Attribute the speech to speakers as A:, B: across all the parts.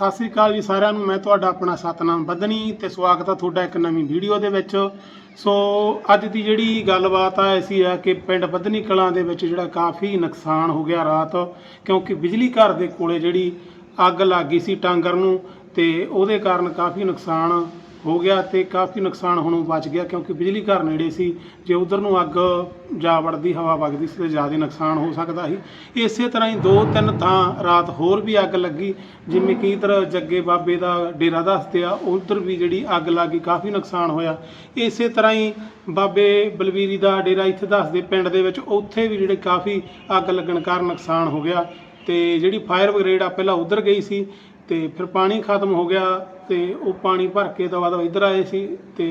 A: ਸਤਿ ਸ੍ਰੀ ਅਕਾਲ ਜੀ ਸਾਰਿਆਂ ਨੂੰ। ਮੈਂ ਤੁਹਾਡਾ ਆਪਣਾ ਸਤਨਾਮ ਬੱਧਨੀ ਤੇ ਸਵਾਗਤ ਆ ਤੁਹਾਡਾ ਇੱਕ ਨਵੀਂ ਵੀਡੀਓ ਦੇ ਵਿੱਚ। ਸੋ ਅੱਜ ਦੀ ਜਿਹੜੀ ਗੱਲਬਾਤ ਆ ਐਸੀ ਆ ਕਿ ਪਿੰਡ ਬੱਧਨੀ ਕਲਾਂ ਦੇ ਵਿੱਚ ਜਿਹੜਾ ਕਾਫੀ ਨੁਕਸਾਨ ਹੋ ਗਿਆ ਰਾਤ, ਕਿਉਂਕਿ ਬਿਜਲੀ ਘਰ ਦੇ ਕੋਲੇ ਜਿਹੜੀ ਅੱਗ ਲੱਗ ਗਈ ਸੀ ਟਾਂਗਰ ਨੂੰ ਤੇ ਉਹਦੇ ਕਾਰਨ ਕਾਫੀ ਨੁਕਸਾਨ ਹੋ ਗਿਆ ਤੇ ਕਾਫੀ ਨੁਕਸਾਨ ਹੁਣ ਬਚ ਗਿਆ ਕਿਉਂਕਿ ਬਿਜਲੀ ਘਰ ਨੇੜੇ ਸੀ, ਜੇ ਉਧਰ ਨੂੰ ਅੱਗ ਜਾ ਵੜਦੀ, ਹਵਾ ਵਗਦੀ ਸੀ ਤੇ ਜ਼ਿਆਦਾ ਨੁਕਸਾਨ ਹੋ ਸਕਦਾ ਸੀ। ਇਸੇ ਤਰ੍ਹਾਂ ਹੀ ਦੋ ਤਿੰਨ ਥਾਂ ਰਾਤ ਹੋਰ ਵੀ ਅੱਗ ਲੱਗੀ, ਜਿਵੇਂ ਕਿ ਇਧਰ ਜੱਗੇ ਬਾਬੇ ਦਾ ਡੇਰਾ ਦੱਸਦੇ ਆ, ਉਧਰ ਵੀ ਜਿਹੜੀ ਅੱਗ ਲੱਗੀ, ਕਾਫੀ ਨੁਕਸਾਨ ਹੋਇਆ। ਇਸੇ ਤਰ੍ਹਾਂ ਹੀ ਬਾਬੇ ਬਲਵੀਰੀ ਦਾ ਡੇਰਾ ਇੱਥੇ ਦੱਸਦੇ, ਪਿੰਡ ਦੇ ਵਿੱਚ ਉੱਥੇ ਵੀ ਜਿਹੜੇ ਕਾਫੀ ਅੱਗ ਲੱਗਣ ਕਾਰਨ ਨੁਕਸਾਨ ਹੋ ਗਿਆ ਤੇ ਜਿਹੜੀ ਫਾਇਰ ਬ੍ਰਿਗੇਡ ਆ, ਪਹਿਲਾਂ ਉਧਰ ਗਈ ਸੀ ਤੇ ਫਿਰ ਪਾਣੀ ਖਤਮ ਹੋ ਗਿਆ। ਤੇ ਉਹ ਪਾਣੀ ਭਰ ਕੇ ਤੋਂ ਬਾਅਦ ਇੱਧਰ ਆਏ ਸੀ ਤੇ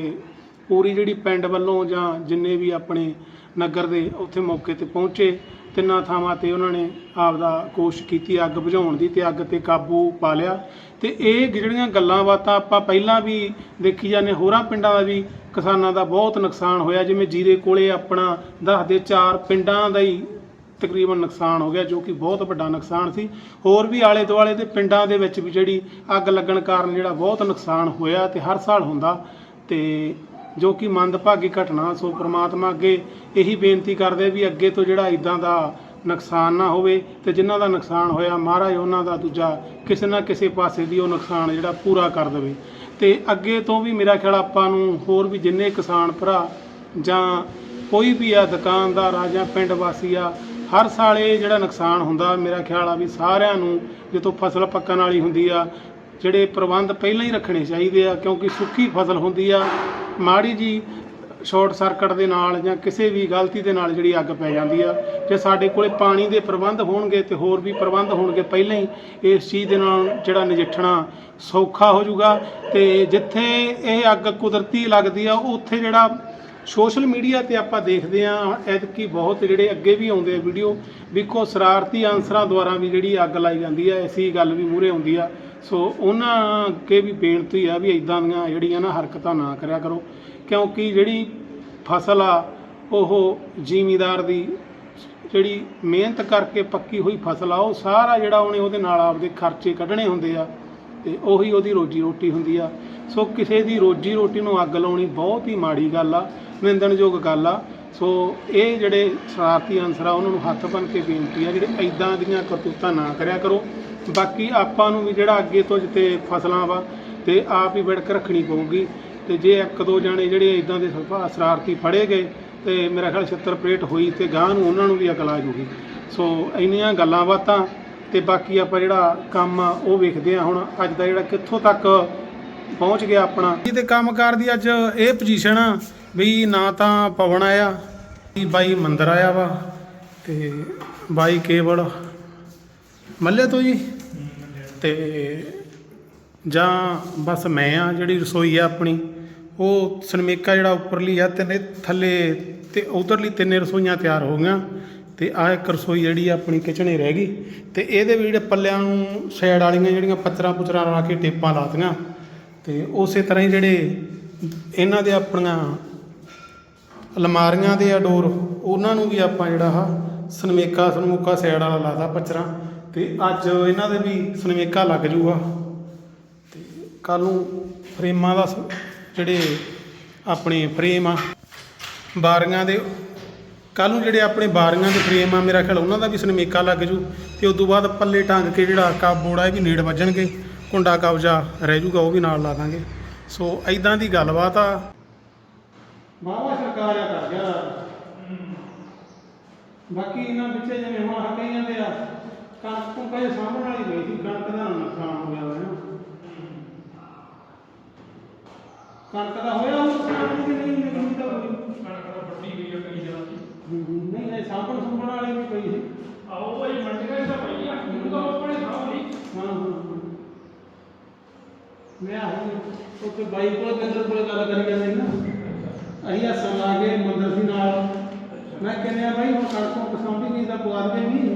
A: ਪੂਰੀ ਜਿਹੜੀ ਪਿੰਡ ਵੱਲੋਂ ਜਾਂ ਜਿੰਨੇ ਵੀ ਆਪਣੇ ਨਗਰ ਦੇ ਉੱਥੇ ਮੌਕੇ ਤੇ ਪਹੁੰਚੇ, ਤਿੰਨਾਂ ਥਾਵਾਂ ਤੇ ਉਹਨਾਂ ਨੇ ਆਪਦਾ ਕੋਸ਼ਿਸ਼ ਕੀਤੀ ਅੱਗ ਬੁਝਾਉਣ ਦੀ ਤੇ ਅੱਗ ਤੇ ਕਾਬੂ ਪਾ ਲਿਆ। ਤੇ ਇਹ ਜਿਹੜੀਆਂ ਗੱਲਾਂ ਬਾਤਾਂ ਆਪਾਂ ਪਹਿਲਾਂ ਵੀ ਦੇਖੀ ਜਾਂਦੇ, ਹੋਰਾਂ ਪਿੰਡਾਂ ਦਾ ਵੀ ਕਿਸਾਨਾਂ ਦਾ ਬਹੁਤ ਨੁਕਸਾਨ ਹੋਇਆ। ਜਿਵੇਂ ਜੀਰੇ ਕੋਲੇ ਆਪਣਾ ਦੱਸਦੇ, ਚਾਰ ਪਿੰਡਾਂ ਦਾ ਹੀ ਤਕਰੀਬਨ ਨੁਕਸਾਨ ਹੋ ਗਿਆ, ਜੋ ਕਿ ਬਹੁਤ ਵੱਡਾ ਨੁਕਸਾਨ ਸੀ। ਹੋਰ ਵੀ ਆਲੇ ਦੁਆਲੇ ਦੇ ਪਿੰਡਾਂ ਦੇ ਵਿੱਚ ਵੀ ਜਿਹੜੀ ਅੱਗ ਲੱਗਣ ਕਾਰਨ ਜਿਹੜਾ ਬਹੁਤ ਨੁਕਸਾਨ ਹੋਇਆ ਤੇ ਹਰ ਸਾਲ ਹੁੰਦਾ ਤੇ ਜੋ ਕਿ ਮੰਦਭਾਗੀ ਘਟਨਾ, ਸੋ ਪ੍ਰਮਾਤਮਾ ਅੱਗੇ ਇਹੀ ਬੇਨਤੀ ਕਰਦੇ ਵੀ ਅੱਗੇ ਤੋਂ ਜਿਹੜਾ ਇਦਾਂ ਦਾ ਨੁਕਸਾਨ ਨਾ ਹੋਵੇ ਤੇ ਜਿਨ੍ਹਾਂ ਦਾ ਨੁਕਸਾਨ ਹੋਇਆ, ਮਹਾਰਾਜ ਉਹਨਾਂ ਦਾ ਦੂਜਾ ਕਿਸੇ ਨਾ ਕਿਸੇ ਪਾਸੇ ਦੀ ਉਹ ਨੁਕਸਾਨ ਜਿਹੜਾ ਪੂਰਾ ਕਰ ਦੇਵੇ। ਤੇ ਅੱਗੇ ਤੋਂ ਵੀ ਮੇਰਾ ਖਿਆਲ ਆਪਾਂ ਨੂੰ ਹੋਰ ਵੀ ਜਿੰਨੇ ਕਿਸਾਨ ਭਰਾ ਜਾਂ ਕੋਈ ਵੀ ਆ ਦੁਕਾਨਦਾਰ ਆ ਜਾਂ ਪਿੰਡ ਵਾਸੀ ਆ ਹਰ ਸਾਲ ਇਹ ਜਿਹੜਾ ਨੁਕਸਾਨ ਹੁੰਦਾ, ਮੇਰਾ ਖਿਆਲ ਆ ਵੀ ਸਾਰਿਆਂ ਨੂੰ ਜਦੋਂ ਫਸਲ ਪੱਕਣ ਵਾਲੀ ਹੁੰਦੀ ਆ, ਜਿਹੜੇ ਪ੍ਰਬੰਧ ਪਹਿਲਾਂ ਹੀ ਰੱਖਣੇ ਚਾਹੀਦੇ ਆ, ਕਿਉਂਕਿ ਸੁੱਕੀ ਫਸਲ ਹੁੰਦੀ ਆ, ਮਾੜੀ ਜੀ ਸ਼ਾਰਟ ਸਰਕਟ ਦੇ ਨਾਲ ਜਾਂ ਕਿਸੇ ਵੀ ਗਲਤੀ ਦੇ ਨਾਲ ਜਿਹੜੀ ਅੱਗ ਪੈ ਜਾਂਦੀ ਆ, ਜੇ ਸਾਡੇ ਕੋਲੇ ਪਾਣੀ ਦੇ ਪ੍ਰਬੰਧ ਹੋਣਗੇ ਤੇ ਹੋਰ ਵੀ ਪ੍ਰਬੰਧ ਹੋਣਗੇ ਪਹਿਲਾਂ ਹੀ, ਇਸ ਚੀਜ਼ ਦੇ ਨਾਲ ਜਿਹੜਾ ਨਜਿੱਠਣਾ ਸੌਖਾ ਹੋ ਜਾਊਗਾ ਤੇ ਜਿੱਥੇ ਇਹ ਅੱਗ ਕੁਦਰਤੀ ਲੱਗਦੀ ਆ, ਉੱਥੇ ਜਿਹੜਾ ਸੋਸ਼ਲ ਮੀਡੀਆ ਤੇ ਆਪਾਂ ਦੇਖਦੇ ਆ ਐਤਕੀ ਬਹੁਤ ਜਿਹੜੇ ਅੱਗੇ ਵੀ ਆਉਂਦੇ ਆ ਵੀਡੀਓ, ਵੀ ਸ਼ਰਾਰਤੀ ਆਂਸਰਾਂ ਦੁਆਰਾ ਵੀ ਜਿਹੜੀ ਅੱਗ ਲਾਈ ਜਾਂਦੀ ਆ, ਐਸੀ ਗੱਲ ਵੀ ਮੂਹਰੇ ਆਉਂਦੀ ਆ। ਸੋ ਉਹਨਾਂ ਅੱਗੇ ਵੀ ਬੇਨਤੀ ਆ ਵੀ ਇਦਾਂ ਦੀਆਂ ਜਿਹੜੀਆਂ ਨਾ ਹਰਕਤਾਂ ਨਾ ਕਰਿਆ ਕਰੋ, ਕਿਉਂਕਿ ਜਿਹੜੀ ਫਸਲ ਆ, ਉਹ ਜ਼ਿਮੀਦਾਰ ਦੀ ਜਿਹੜੀ ਮਿਹਨਤ ਕਰਕੇ ਪੱਕੀ ਹੋਈ ਫਸਲ ਆ, ਉਹ ਸਾਰਾ ਜਿਹੜਾ ਉਹਨੇ ਉਹਦੇ ਨਾਲ ਆਪਦੇ ਖਰਚੇ ਕੱਢਣੇ ਹੁੰਦੇ ਆ। ਤੇ ਉਹੀ ਉਹਦੀ ਰੋਜੀ ਰੋਟੀ ਹੁੰਦੀ ਆ। ਸੋ ਕਿਸੇ ਦੀ ਰੋਜੀ ਰੋਟੀ ਨੂੰ ਅੱਗ ਲਾਉਣੀ ਬਹੁਤ ਹੀ ਮਾੜੀ ਗੱਲ ਆ, ਨਿੰਦਣਯੋਗ ਗੱਲ ਆ। ਸੋ ਇਹ ਜਿਹੜੇ ਸ਼ਰਾਰਤੀ ਅਨਸਰ ਆ, ਉਹਨਾਂ ਨੂੰ ਹੱਥ ਬੰਨ ਕੇ ਬੇਨਤੀ ਆ, ਜਿਹੜੇ ਐਦਾਂ ਦੀਆਂ ਕਰਤੂਤਾਂ ਨਾ ਕਰਿਆ ਕਰੋ। ਬਾਕੀ ਆਪਾਂ ਨੂੰ ਵੀ ਜਿਹੜਾ ਅੱਗੇ ਤੋਂ ਜਿੱਤੇ ਫਸਲਾਂ ਵਾ, ਤੇ ਆਪ ਹੀ ਵਿੜਕ ਰੱਖਣੀ ਪਊਗੀ। ਤੇ ਜੇ ਇੱਕ ਦੋ ਜਣੇ ਜਿਹੜੇ ਇਦਾਂ ਦੇ ਸ਼ਰਾਰਤੀ ਫੜੇ ਗਏ, ਤੇ ਮੇਰਾ ਖਿਆਲ ਛਿੱਤਰ ਪਰੇਟ ਹੋਈ ਤੇ ਗਾਂ ਨੂੰ ਉਹਨਾਂ ਨੂੰ ਵੀ ਅਕਲ ਆ ਜੂਗੀ। ਸੋ ਇੰਨੀਆਂ ਗੱਲਾਂ ਬਾਤਾਂ ਤੇ ਬਾਕੀ ਆਪਾਂ ਜਿਹੜਾ ਕੰਮ ਆ, ਉਹ ਵੇਖਦੇ ਆ ਹੁਣ ਅੱਜ ਦਾ ਜਿਹੜਾ ਕਿੱਥੋਂ ਤੱਕ ਪਹੁੰਚ ਗਿਆ ਆਪਣਾ। ਤੇ ਕੰਮਕਾਰ ਦੀ ਅੱਜ ਇਹ ਪੋਜੀਸ਼ਨ ਆ ਵੀ ਨਾ ਤਾਂ ਪਵਨ ਆਇਆ ਬਾਈ ਮੰਦਰ ਆਇਆ ਵਾ ਤੇ ਬਾਈ ਕੇਵਲ ਮੱਲੇ ਤੋਂ ਜੀ। ਤੇ ਜਾਂ ਬਸ ਮੈਂ ਆ ਜਿਹੜੀ ਰਸੋਈ ਆ ਆਪਣੀ, ਉਹ ਸਨਮੇਕਾ ਜਿਹੜਾ ਉੱਪਰਲੀ ਆ, ਤਿੰਨੇ ਥੱਲੇ ਤੇ ਉਧਰਲੀ ਤਿੰਨੇ ਰਸੋਈਆਂ ਤਿਆਰ ਹੋ ਗਈਆਂ। ਤੇ ਆਹ ਇੱਕ ਰਸੋਈ ਜਿਹੜੀ ਆ ਆਪਣੀ ਕਿਚਨੇ ਰਹਿ ਗਈ ਤੇ ਇਹਦੇ ਵੀ ਜਿਹੜੇ ਪੱਲਿਆਂ ਨੂੰ ਸਾਈਡ ਵਾਲੀਆਂ ਜਿਹੜੀਆਂ ਪੱਤਰਾਂ ਪੁੱਤਰਾਂ ਲਾ ਕੇ ਟੇਪਾਂ ਲਾਤੀਆਂ ਤੇ ਉਸੇ ਤਰ੍ਹਾਂ ਹੀ ਜਿਹੜੇ ਇਹਨਾਂ ਦੇ ਆਪਣੀਆਂ ਅਲਮਾਰੀਆਂ ਦੇ ਆ ਡੋਰ, ਉਹਨਾਂ ਨੂੰ ਵੀ ਆਪਾਂ ਜਿਹੜਾ ਆ ਸਨਮੇਕਾ, ਸਨਮੁਕਾ ਸਾਈਡ ਵਾਲਾ ਲਾਦਾ ਪੱਚਰਾਂ ਤੇ ਅੱਜ ਇਹਨਾਂ ਦੇ ਵੀ ਸਨਮੇਕਾ ਲੱਗ ਜੂਗਾ ਤੇ ਕੱਲ ਨੂੰ ਫਰੇਮਾਂ ਦਾ ਸ- ਜਿਹੜੇ ਆਪਣੇ ਫਰੇਮ ਆ, ਬਾਰੀਆਂ ਦੇ ਕੱਲ ਨੂੰ ਜਿਹੜੇ ਆਪਣੇ ਬਾਰੀਆਂ ਦੇ ਫਰੇਮ ਆ ਮੇਰਾ ਖਿਆਲ ਉਹਨਾਂ ਦਾ ਵੀ ਸਨਮੇਕਾ ਲੱਗ ਜੂ ਤੇ ਉਸ ਤੋਂ ਬਾਅਦ ਪੱਲੇ ਟੰਗ ਕੇ ਜਿਹੜਾ ਕਾਬੋੜਾ ਇਹ ਵੀ ਨੇੜ ਵੱਜਣਗੇ ਕੁੰਡਾ ਕਬਜਾ ਰਹਿ ਜੂਗਾ ਉਹ ਵੀ ਨਾਲ ਲਾ ਦਾਂਗੇ। ਸੋ ਐਦਾਂ ਦੀ ਗੱਲਬਾਤ ਆ। ਬਾਵਾ ਸਰਕਾਰ ਆ ਕਰ ਗਿਆ ਬਾਕੀ ਇਹਨਾਂ ਪਿੱਛੇ ਜਿਵੇਂ ਹੁਣ ਆਹ ਕਹੀ ਜਾਂਦੇ ਆ ਕਣਕ ਤੋਂ ਕਹੇ ਸਾਂਭਣ ਵਾਲੀ ਗਈ ਸੀ ਕਣਕ ਦਾ ਨੁਕਸਾਨ ਹੋ ਗਿਆ ਨਾ ਕਣਕ ਦਾ ਹੋਇਆ ਉਹ ਨੁਕਸਾਨ ਕਿ ਨਹੀਂ ਨਹੀਂ ਤਾਂ ਹੋਈ?
B: ਕਣਕ ਦਾ ਵੱਡੀ ਗਈ ਆ ਕਈ ਜਗ੍ਹਾ
A: ਨਹੀਂ ਇਹ ਸਾਂਭਣ ਸੁੰਭਣ ਵਾਲੀ ਵੀ ਪਈ ਸੀ।
B: ਆਓ ਭਾਈ ਮੰਡੀਆਂ ਦਾ ਪਈ ਆ। ਹੁਣ ਤਾਂ ਆਪਣੇ ਸਾਹਮਣੇ
A: ਹਾਂ। ਹਾਂ ਹਾਂ। ਮੈਂ ਆਹੀ ਉੱਥੇ ਬਾਈ ਕੋਲ ਕੰਦਰ ਕੋਲ ਗੱਲ ਕਰੀ ਜਾਂਦੇ ਨਾ। ਅਸੀਂ ਹੱਸਣ ਲਾ ਕੇ ਮੰਦਰ ਸੀ ਨਾਲ। ਮੈਂ ਕਹਿੰਦੇ ਆ ਬਾਈ ਹੁਣ ਕਣਕੋਂ ਕਸਾਂਭੀ ਗਈ ਤਾਂ ਪਵਾ ਦੇ ਨਹੀਂ।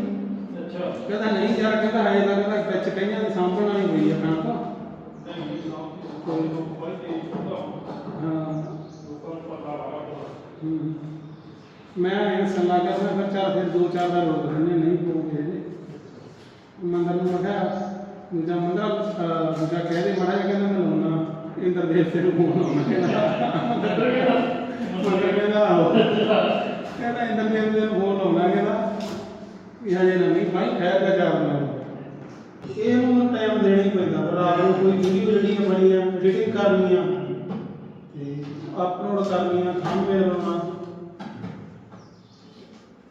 B: ਅੱਛਾ।
A: ਕਹਿੰਦਾ ਨਹੀਂ ਯਾਰ ਕਹਿੰਦਾ ਹਜੇ ਤਾਂ ਕਹਿੰਦਾ ਵਿੱਚ ਕਈਆਂ ਦੀ ਸਾਂਭਣ ਵਾਲੀ ਹੋਈ ਆ ਕਣਕ।
B: ਨਹੀਂ ਸਾਹ ਕੋਈ ਲੋਕ ਬੜੇ ਤੇ
A: ਹਾਂ
B: ਲੋਕਾਂ ਨੂੰ ਪਤਾ ਲੱਗਾ
A: ਹੂੰ। ਮੈਂ ਇਹ ਸਲਾਹ ਕਰਦਾ ਫਿਰ ਚਾਰ ਫਿਰ ਦੋ ਚਾਰ ਦਾ ਰੋਕ ਦਿੰਦੇ ਨਹੀਂ ਪਊਗੇ ਇਹਦੇ ਮੰਦਰ ਨੂੰ ਮੈਂ ਕਿਹਾ ਦੂਜਾ ਮੁੰਡਾ ਅਹ, ਦੂਜਾ ਕਹਿ ਦੇ ਮਾੜਾ ਜਿਹਾ ਕਹਿੰਦਾ ਮੈਂ ਲਾਉਣਾ ਇੰਦਰਦੇਵ ਸਿੰਘ ਨੂੰ ਫੋਨ ਲਾਉਣਾ। ਕਹਿੰਦਾ ਮੁੰਡਾ ਕਹਿੰਦਾ ਆਹੋ। ਕਹਿੰਦਾ ਇੰਦਰਦੇਵ ਸਿੰਘ ਨੂੰ ਫੋਨ ਲਾਉਣਾ ਕਹਿੰਦਾ ਇਹ ਹਜੇ ਨਵੀਂ ਭਾਈ ਖੈਰ ਦਾ ਚਾਰ ਦਿਨ ਇਹ ਨੂੰ ਟਾਈਮ ਦੇਣਾ ਹੀ ਪੈਂਦਾ ਪਰ ਰਾਤ ਨੂੰ ਕੋਈ ਵੀਡੀਓ ਜਿਹੜੀਆਂ ਬਣੀਆਂ ਐਡੀਟਿੰਗ ਕਰਨੀ ਆ ਤੇ ਅਪਲੋਡ ਕਰਨੀ ਆ ਥੰਬਨੇਲ ਬਣਾਉਣਾ।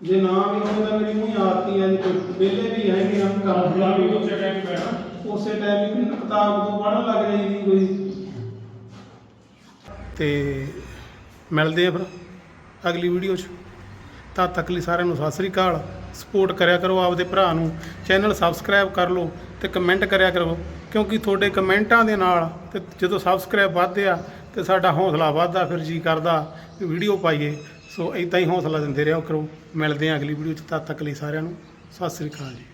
A: ਜੇ ਨਾ ਵੀ ਹੋਵੇ ਤਾਂ ਮੇਰੀ ਮੂੰਹ ਆਦਤ ਹੀ ਜੀ? ਕੋਈ ਵਿਹਲੇ ਵੀ ਹੈਗੇ ਆ ਕੰਮ
B: ਲਾ ਵੀ। ਉਸੇ ਟਾਈਮ ਪੈਣਾ।
A: ਉਸੇ ਟਾਈਮ ਹੀ ਕਿਤਾਬ ਤੋਂ ਪੜ੍ਹਨ ਲੱਗ ਜਾਈਦੀ ਕੋਈ। ਤੇ ਮਿਲਦੇ ਆ ਫਿਰ ਅਗਲੀ ਵੀਡੀਓ 'ਚ। ਤਦ ਤੱਕ ਲਈ ਸਾਰਿਆਂ ਨੂੰ ਸਤਿ ਸ੍ਰੀ ਅਕਾਲ। ਸਪੋਰਟ ਕਰਿਆ ਕਰੋ ਆਪਦੇ ਭਰਾ ਨੂੰ। ਚੈਨਲ ਸਬਸਕ੍ਰਾਈਬ ਕਰ ਲਓ ਤੇ ਕਮੈਂਟ ਕਰਿਆ ਕਰੋ। ਕਿਉਂਕਿ ਤੁਹਾਡੇ ਕਮੈਂਟਾਂ ਦੇ ਨਾਲ ਤੇ ਜਦੋਂ ਸਬਸਕ੍ਰਾਈਬ ਵੱਧਦੇ ਆ ਤੇ ਸਾਡਾ ਹੌਸਲਾ ਵੱਧਦਾ ਫਿਰ ਜੀ ਕਰਦਾ ਵੀ ਵੀਡੀਓ ਪਾਈਏ। ਸੋ ਇਦਾਂ ਹੀ ਹੌਸਲਾ ਦਿੰਦੇ ਰਹੋ ਕਰੋ। ਮਿਲਦੇ ਹਾਂ ਅਗਲੀ ਵੀਡੀਓ 'ਚ। ਤਦ ਤੱਕ ਲਈ ਸਾਰਿਆਂ ਨੂੰ ਸਤਿ ਸ੍ਰੀ ਅਕਾਲ ਜੀ।